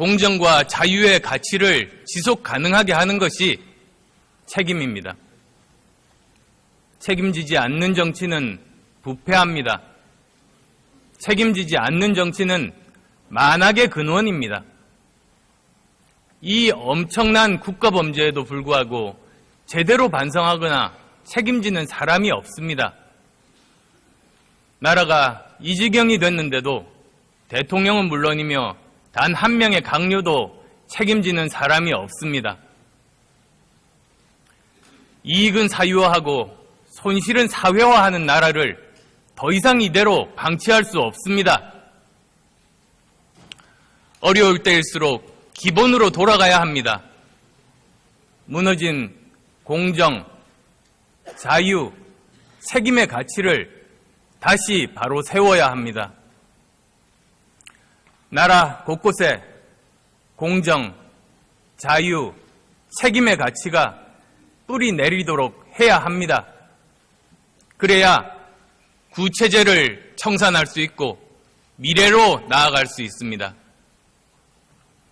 공정과 자유의 가치를 지속 가능하게 하는 것이 책임입니다. 책임지지 않는 정치는 부패합니다. 책임지지 않는 정치는 만악의 근원입니다. 이 엄청난 국가 범죄에도 불구하고 제대로 반성하거나 책임지는 사람이 없습니다. 나라가 이 지경이 됐는데도 대통령은 물론이며 단 한 명의 강요도 책임지는 사람이 없습니다. 이익은 사유화하고 손실은 사회화하는 나라를 더 이상 이대로 방치할 수 없습니다. 어려울 때일수록 기본으로 돌아가야 합니다. 무너진 공정, 자유, 책임의 가치를 다시 바로 세워야 합니다. 나라 곳곳에 공정, 자유, 책임의 가치가 뿌리 내리도록 해야 합니다. 그래야 구체제를 청산할 수 있고 미래로 나아갈 수 있습니다.